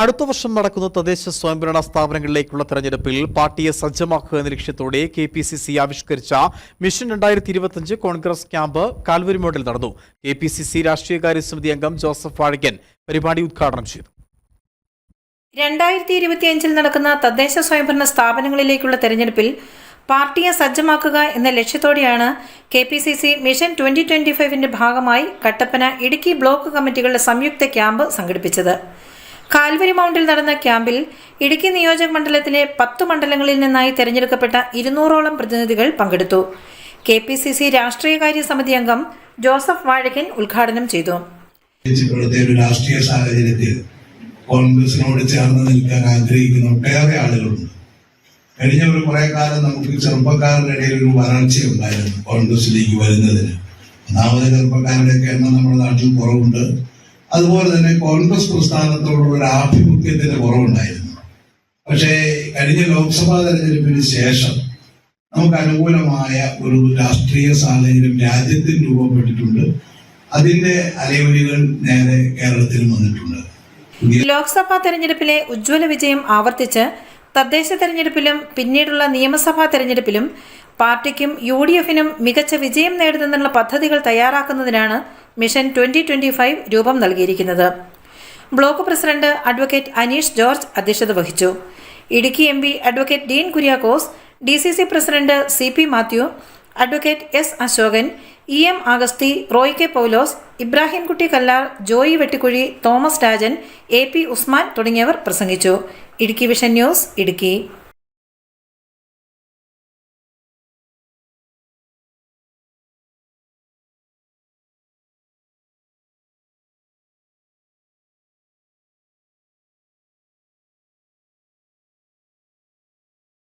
അടുത്ത വർഷം നടക്കുന്ന തദ്ദേശ സ്വയംഭരണ സ്ഥാപനങ്ങളിലേക്കുള്ള തെരഞ്ഞെടുപ്പിൽ പാർട്ടിയെ സജ്ജമാക്കുക എന്ന ലക്ഷ്യത്തോടെ കെ പി സി സി ആവിഷ്കരിച്ച മിഷൻ രണ്ടായിരത്തി ഇരുപത്തിയഞ്ച് കോൺഗ്രസ് ക്യാമ്പ് കാൽവരി മോഡൽ നടന്നു. കെ പി സി സി രാഷ്ട്രീയകാര്യ സമിതി അംഗം ജോസഫ് വാഴകൻ പരിപാടി ഉദ്ഘാടനം ചെയ്തു. രണ്ടായിരത്തി ഇരുപത്തിയഞ്ചിൽ നടക്കുന്ന തദ്ദേശ സ്വയംഭരണ സ്ഥാപനങ്ങളിലേക്കുള്ള തെരഞ്ഞെടുപ്പിൽ പാർട്ടിയെ സജ്ജമാക്കുക എന്ന ലക്ഷ്യത്തോടെയാണ് K P C C mission twenty twenty ഫൈവിന്റെ ഭാഗമായി കട്ടപ്പന ഇടുക്കി ബ്ലോക്ക് കമ്മിറ്റികളുടെ സംയുക്ത ക്യാമ്പ് സംഘടിപ്പിച്ചത്. കാൽവരി മൗണ്ടിൽ നടന്ന ക്യാമ്പിൽ ഇടുക്കി നിയോജക മണ്ഡലത്തിലെ പത്തു മണ്ഡലങ്ങളിൽ നിന്നായി തെരഞ്ഞെടുക്കപ്പെട്ട ഇരുന്നൂറോളം പ്രതിനിധികൾ പങ്കെടുത്തു. കെ പി സി സി രാഷ്ട്രീയകാര്യ സമിതി അംഗം ജോസഫ് വാഴകൻ ഉദ്ഘാടനം ചെയ്തു. രാഷ്ട്രീയ സാഹചര്യത്തിൽ കോൺഗ്രസിനോട് ചേർന്ന് നിൽക്കാൻ ആഗ്രഹിക്കുന്ന ഒട്ടേറെ ആളുകളുണ്ട്. കഴിഞ്ഞ ഒരു കുറെ കാലം നമുക്ക് ചെറുപ്പക്കാരുടെ ഇടയിൽ ഒരു വരൾച്ചയുണ്ടായിരുന്നു കോൺഗ്രസിലേക്ക് വരുന്നതിന്. ഒന്നാമത് ചെറുപ്പക്കാരുടെയൊക്കെ എണ്ണം നമ്മുടെ നാട്ടിൽ കുറവുണ്ട്. അതുപോലെ തന്നെ കോൺഗ്രസ് പ്രസ്ഥാനത്തോടുള്ള ഒരു ആഭിമുഖ്യത്തിന്റെ കുറവുണ്ടായിരുന്നു. പക്ഷേ കഴിഞ്ഞ ലോക്സഭാ തെരഞ്ഞെടുപ്പിന് ശേഷം നമുക്ക് അനുകൂലമായ ഒരു രാഷ്ട്രീയ സാഹചര്യം രാജ്യത്തിൽ രൂപപ്പെട്ടിട്ടുണ്ട്. അതിന്റെ അലയൊലികൾ നേരെ കേരളത്തിൽ വന്നിട്ടുണ്ട്. ലോക്സഭാ തെരഞ്ഞെടുപ്പിലെ ഉജ്ജ്വല വിജയം ആവർത്തിച്ച് തദ്ദേശ തെരഞ്ഞെടുപ്പിലും പിന്നീടുള്ള നിയമസഭാ തെരഞ്ഞെടുപ്പിലും പാർട്ടിക്കും യു ഡി എഫിനും മികച്ച വിജയം നേടുന്നതിനുള്ള പദ്ധതികൾ തയ്യാറാക്കുന്നതിനാണ് മിഷൻ ട്വന്റി ട്വന്റി ഫൈവ് രൂപം നൽകിയിരിക്കുന്നത്. Block president advocate Aneesh George അധ്യക്ഷത വഹിച്ചു. Idukki M P advocate Dean Kuriakose D C C president C P Mathew advocate S Ashokan E M Agasthi Roy K Paulose Ibrahimkutty Kallar Joy Vettikuzhi Thomas Rajan A P Usman തുടങ്ങിയവർ പ്രസംഗിച്ചു. Idukki vision news Idukki.